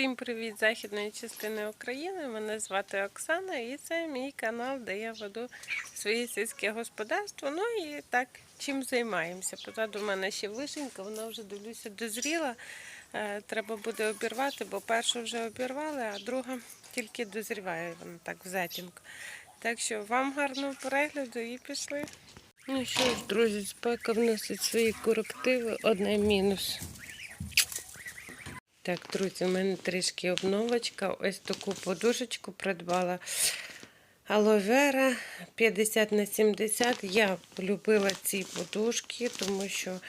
Всім привіт західної частини України. Мене звати Оксана і це мій канал, де я веду своє сільське господарство. Ну і так, чим займаємося. Позаду в мене ще вишенька, вона вже дивлюся, дозріла. Е, Треба буде обірвати, бо першу вже обірвали, а друга тільки дозріває вона так в затінку. Так що вам гарного перегляду і пішли. Ну що ж, друзі, спека вносить свої корективи. Одне мінус. Так, друзі, у мене трішки обновочка. Ось таку подушечку придбала. Аловера 50 на 70. Я полюбила ці подушки, тому що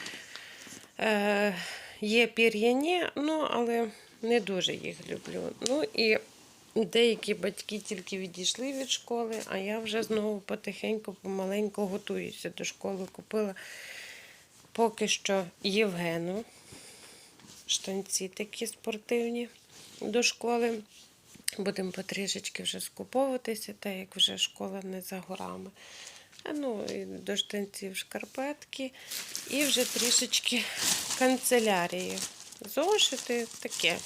е, є пір'яні, ну, але не дуже їх люблю. Ну і деякі батьки тільки відійшли від школи, а я вже знову потихеньку, помаленьку готуюся до школи. Купила поки що Євгену штанці такі спортивні до школи. Будемо потрішечки вже скуповуватися, так як вже школа не за горами. А ну, і до штанців шкарпетки. І вже трішечки канцелярії. Зошити таке.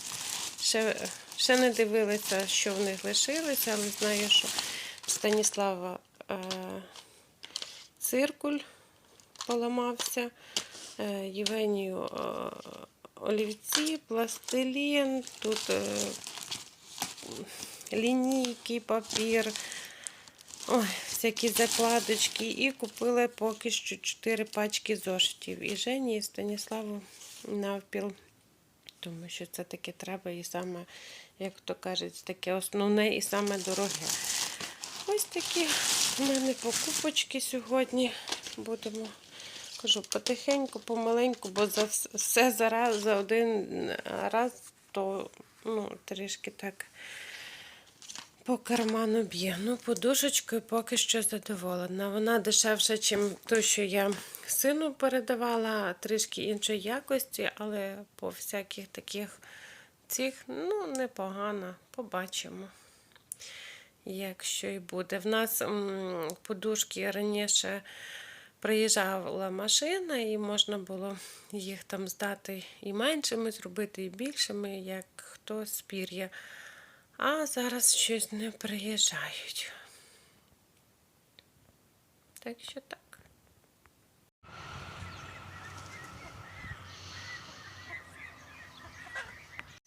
Ще, ще не дивилася, що в них лишилося, але знаю, що Станіслава е, циркуль поламався. Е, Євгенію е, олівці, пластилін, тут е, лінійки, папір, всякі закладочки. І купила поки що 4 пачки зошитів. І Жені, і Станіславу навпіл. Тому що це таке треба і саме, як то кажуть, таке основне і саме дороге. Ось такі в мене покупочки сьогодні. Будемо кажу потихеньку, помаленьку, бо за все за раз, за один раз, то ну, трішки так по карману б'є. Ну, подушечкою поки що задоволена. Вона дешевша, ніж ту, що я сину передавала, трішки іншої якості, але по всяких таких цих, ну, непогано. Побачимо. Якщо і буде. В нас м, подушки раніше приїжджала машина, і можна було їх там здати і меншими, зробити, і більшими, як хто з пір'я. А зараз щось не приїжджають. Так що так.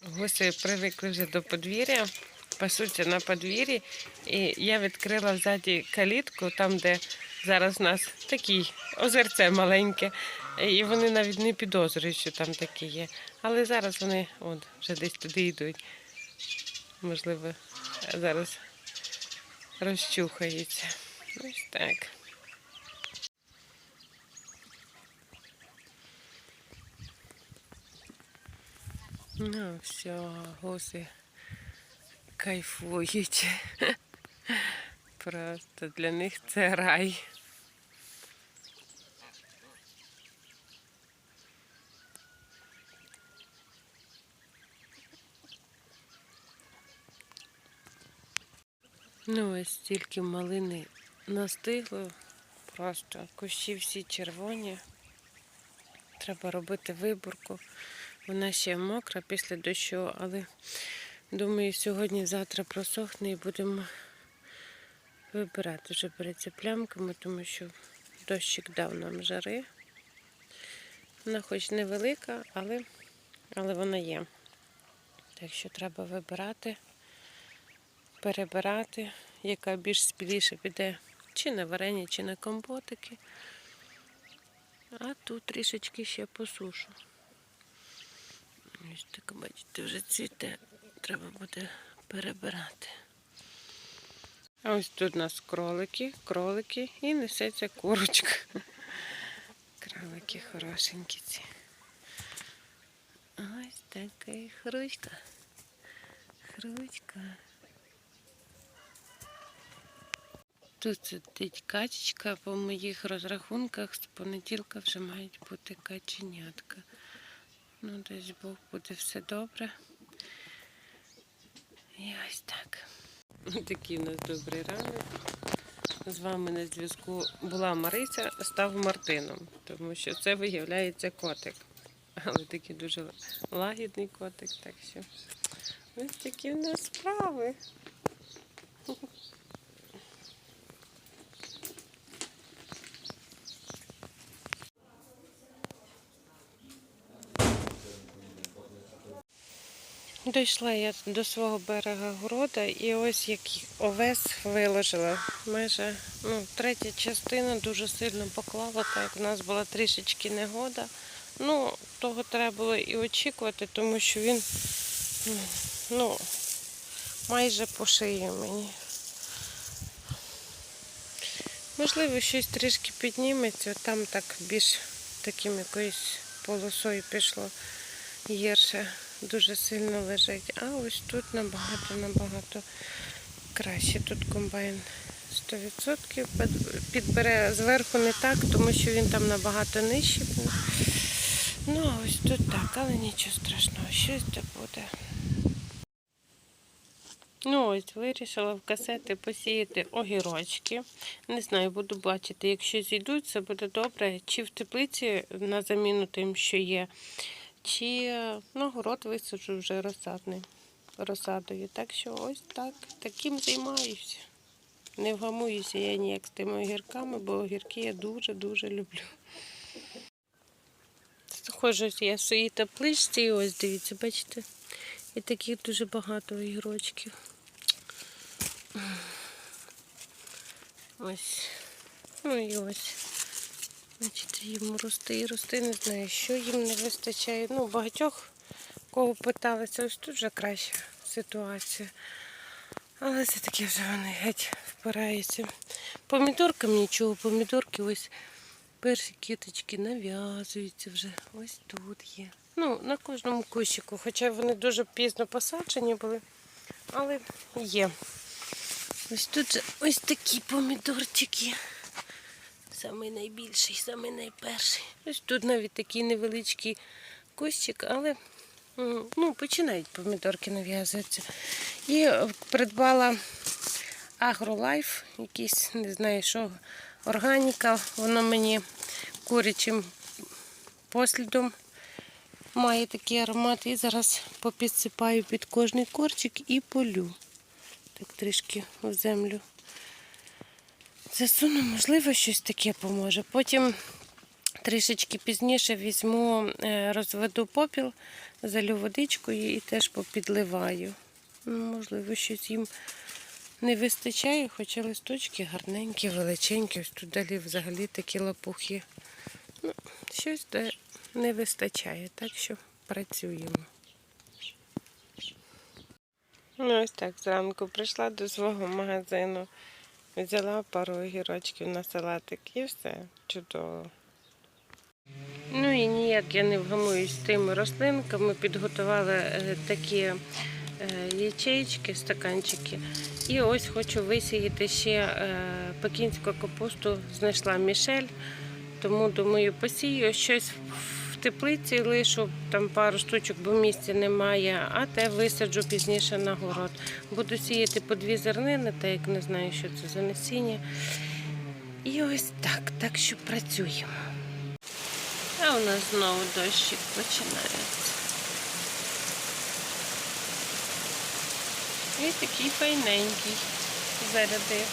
Гуси привикли вже до подвір'я, пасуться на подвір'ї. І я відкрила ззаді калітку, там, де зараз у нас такий озерце маленьке. І вони навіть не підозрюють, що там таке є. Але зараз вони от, вже десь туди йдуть. Можливо, зараз розчухаються. Ось так. Ну, все, гуси кайфують. Просто для них це рай. Ну, ось стільки малини настигло. Просто кущі всі червоні. Треба робити виборку. Вона ще мокра після дощу, але думаю, сьогодні-завтра просохне і будемо вибирати вже перед плямками, тому що дощик дав нам жари. Вона хоч невелика, але, але вона є. Так що треба вибирати, перебирати, яка більш спіліше піде чи на варення, чи на компотики. А тут трішечки ще посушу. Ось так, бачите, вже цвіте. Треба буде перебирати. Ось тут у нас кролики, кролики і несеться курочка. Кролики хорошенькі ці. Ось така хручка. Хручка. Тут сидить качечка, по моїх розрахунках з понеділка вже мають бути каченятка. Ну, десь Бог буде все добре. І ось так. Такий у нас добрий ранок. З вами на зв'язку була Марися, став Мартином, тому що це виявляється котик. Але такий дуже лагідний котик, так що Ось такі в нас справи. Дійшла я до свого берега города і ось як овес виложила. Майже ну, третя частина дуже сильно поклала, так як у нас була трішечки негода. Ну, того треба було і очікувати, тому що він ну, майже по шиї мені. Можливо, щось трішки підніметься, там так більш таким якоюсь полосою пішло гірше, дуже сильно лежить. А ось тут набагато-набагато краще. Тут комбайн 100% підбере зверху не так, тому що він там набагато нижчий. Ну, а ось тут так, але нічого страшного, щось де буде. Ну, ось вирішила в касети посіяти огірочки. Не знаю, буду бачити, якщо зійдуть, це буде добре. Чи в теплиці на заміну тим, що є, чи на город висаджу вже розсадний, розсадою. Так що ось так, таким займаюся. Не вгамуюся я ніяк з тими огірками, бо огірки я дуже-дуже люблю. Схожу я в своїй табличці, і ось дивіться, бачите? І таких дуже багато огірочків. Ось. Ну і ось. Значить, їм рости і рости, не знаю, що їм не вистачає. Ну, багатьох кого питалися, ось тут вже краща ситуація. Але це таки вже вони геть впираються. Помідоркам нічого, помідорки ось перші кіточки нав'язуються вже. Ось тут є. Ну, на кожному кущику, хоча вони дуже пізно посаджені були, але є. Ось тут же ось такі помідорчики. Самий найбільший, самий найперший. Ось тут навіть такий невеличкий кущик, але ну, починають помідорки нав'язуватися. І е, придбала Агролайф, якийсь, не знаю, що, органіка. Воно мені курячим послідом має такий аромат. І зараз попідсипаю під кожний корчик і полю. Так трішки в землю. Засуну, можливо, щось таке поможе. Потім трішечки пізніше візьму, е, розведу попіл, залю водичкою і теж попідливаю. Ну, можливо, щось їм не вистачає, хоча листочки гарненькі, величенькі. Ось тут далі взагалі такі лопухи. Ну, щось де не вистачає, так що працюємо. Ну, ось так зранку прийшла до свого магазину, взяла пару огірочків на салатик і все чудово. Ну і ніяк я не вгамуюсь з тими рослинками. Підготувала е, такі е, ячейки, стаканчики. І ось хочу висіяти ще е, пекінську капусту, знайшла Мішель, тому думаю, посію щось теплиці лишу там пару штучок, бо місця немає, а те висаджу пізніше на город. Буду сіяти по дві зернини, так як не знаю, що це за насіння. І ось так, так що працюємо. А у нас знову дощик починається. І такий файненький зарядив.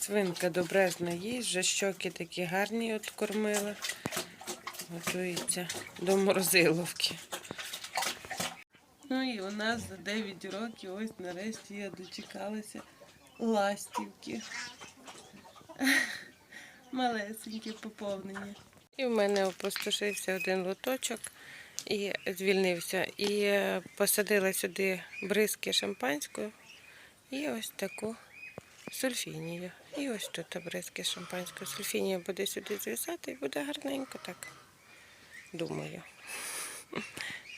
Свинка добрезна їсть, вже щоки такі гарні от кормила. Готується до морозиловки. Ну і у нас за 9 років ось нарешті я дочекалася ластівки. Малесеньке поповнення. І в мене опустошився один лоточок і звільнився. І посадила сюди бризки шампанською і ось таку сульфінію. І ось тут бризки шампанською. Сульфінія буде сюди звісати і буде гарненько так. Думаю.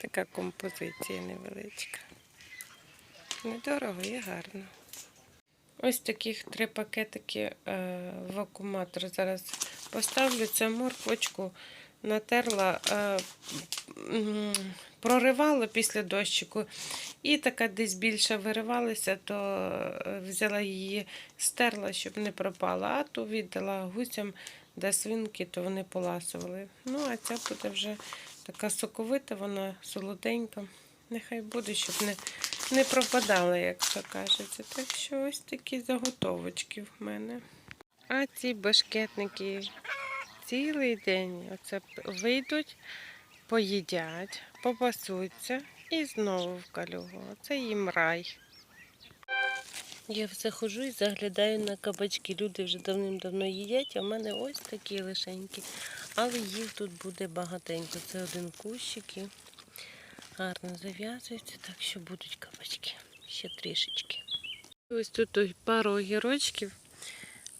Така композиція невеличка. Недорого і гарно. Ось таких три пакетики е, в акуматор зараз поставлю. Це морквочку натерла, е, проривала після дощику. І така десь більше виривалася, то е, взяла її, стерла, щоб не пропала, а ту віддала гусям до свинки, то вони поласували. Ну, а ця буде вже така соковита, вона солоденька. Нехай буде, щоб не, не пропадало, як то кажеться. Так що ось такі заготовочки в мене. А ці башкетники цілий день оце вийдуть, поїдять, попасуться і знову в калюгу. Це їм рай. Я все ходжу і заглядаю на кабачки. Люди вже давним-давно їдять, а в мене ось такі лишенькі. Але їх тут буде багатенько. Це один кущик і гарно зав'язується, так що будуть кабачки. Ще трішечки. Ось тут пару огірочків.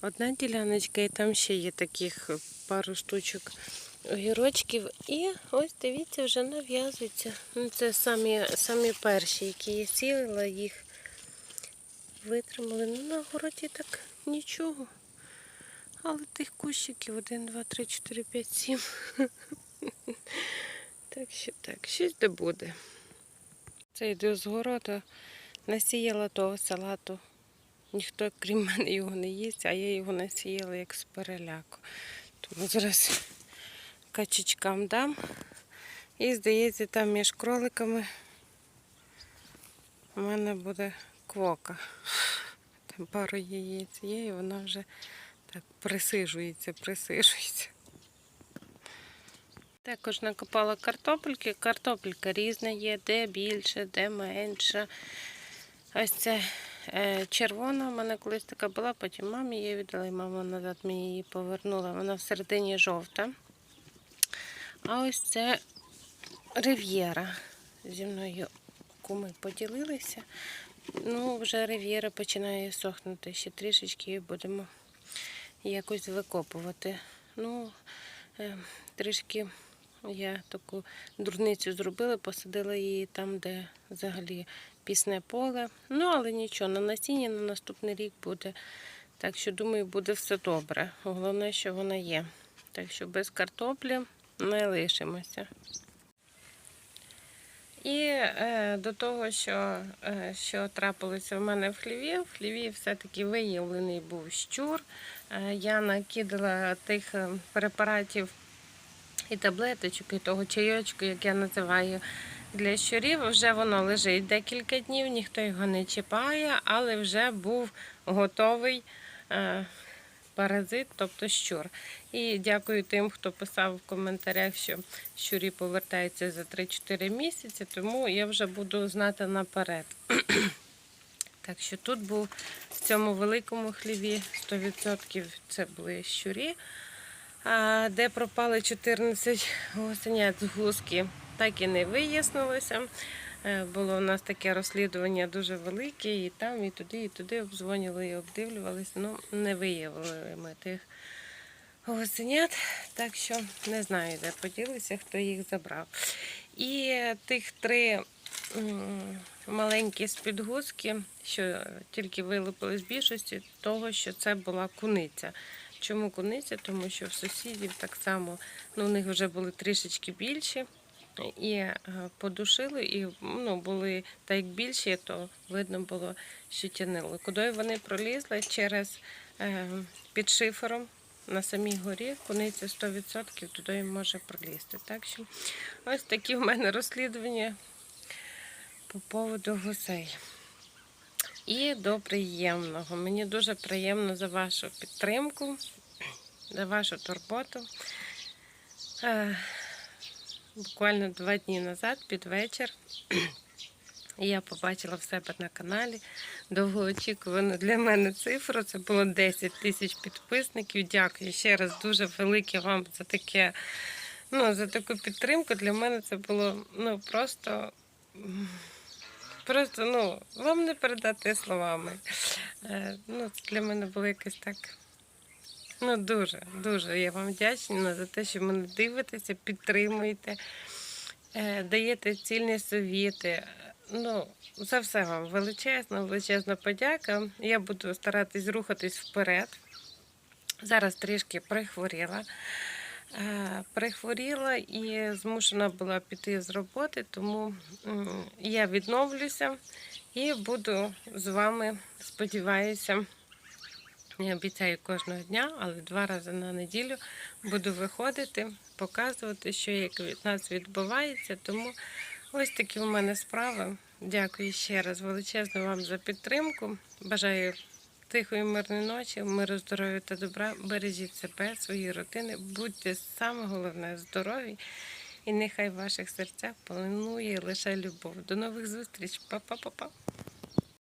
Одна діляночка, і там ще є таких пару штучок огірочків. І ось дивіться, вже нав'язується. Ну, це самі, самі перші, які я сіяла, їх витримали. Ну, на городі так нічого. Але тих кущиків 1, 2, 3, 4, 5, 7. Так що так, щось де буде. Це йду з городу, насіяла того салату. Ніхто, крім мене, його не їсть, а я його насіяла як з переляку. Тому зараз качечкам дам. І, здається, там між кроликами у мене буде квока. Там пару яєць є, і вона вже так присижується, присижується. Також накопала картопельки. Картопелька різна є, де більше, де менше. Ось це червона. У мене колись така була, потім мамі її віддала, і мама назад мені її повернула. Вона всередині жовта. А ось це рив'єра. Зі мною куми поділилися. Ну, вже рив'єра починає сохнути. Ще трішечки будемо якось викопувати. Ну, е, трішки я таку дурницю зробила, посадила її там, де взагалі пісне поле. Ну, але нічого, на насіння на наступний рік буде. Так що, думаю, буде все добре. Головне, що вона є. Так що без картоплі не лишимося. І е, до того, що, е, що трапилося в мене в хліві, в хліві все-таки виявлений був щур. Е, я накидала тих е, препаратів і таблеточок, і того чайочку, як я називаю, для щурів. Вже воно лежить декілька днів, ніхто його не чіпає, але вже був готовий е, паразит, тобто щур. І дякую тим, хто писав в коментарях, що щурі повертаються за 3-4 місяці, тому я вже буду знати наперед. Так що тут був в цьому великому хліві 100% це були щурі. Де пропали 14 гусенят з гуски, так і не вияснилося. Е, Було у нас таке розслідування дуже велике, і там, і туди, і туди обдзвонювали і обдивлювалися. Ну, не виявили ми тих гусенят, так що не знаю, де поділися, хто їх забрав. І тих три маленькі з-під що тільки вилупили з більшості, того, що це була куниця. Чому куниця? Тому що в сусідів так само ну, у них вже були трішечки більші. І е, подушили, і ну, були так як більші, то видно було, що тянили. Куди вони пролізли через е, під шифером на самій горі, куниця 100% туди може пролізти. Так що ось такі в мене розслідування по поводу гусей. І до приємного. Мені дуже приємно за вашу підтримку, за вашу турботу. Буквально два дні назад, під вечір, я побачила в себе на каналі довгоочікувану для мене цифру. Це було 10 тисяч підписників. Дякую ще раз дуже велике вам за таке, ну, за таку підтримку. Для мене це було ну, просто. Просто ну, вам не передати словами. Е, ну, Це для мене було якось так. Ну, дуже, дуже я вам вдячна за те, що мене дивитеся, підтримуєте, е, даєте цільні совіти. Ну, за все вам величезна, величезна подяка. Я буду старатись рухатись вперед. Зараз трішки прихворіла. Е, Прихворіла і змушена була піти з роботи, тому я відновлюся і буду з вами, сподіваюся, не обіцяю кожного дня, але два рази на неділю буду виходити, показувати, що як від нас відбувається. Тому Ось такі у мене справи. Дякую ще раз величезно вам за підтримку. Бажаю тихої мирної ночі, миру, здоров'я та добра. Бережіть себе, свої родини. Будьте саме головне здорові. І нехай в ваших серцях панує лише любов. До нових зустріч. Па-па-па-па.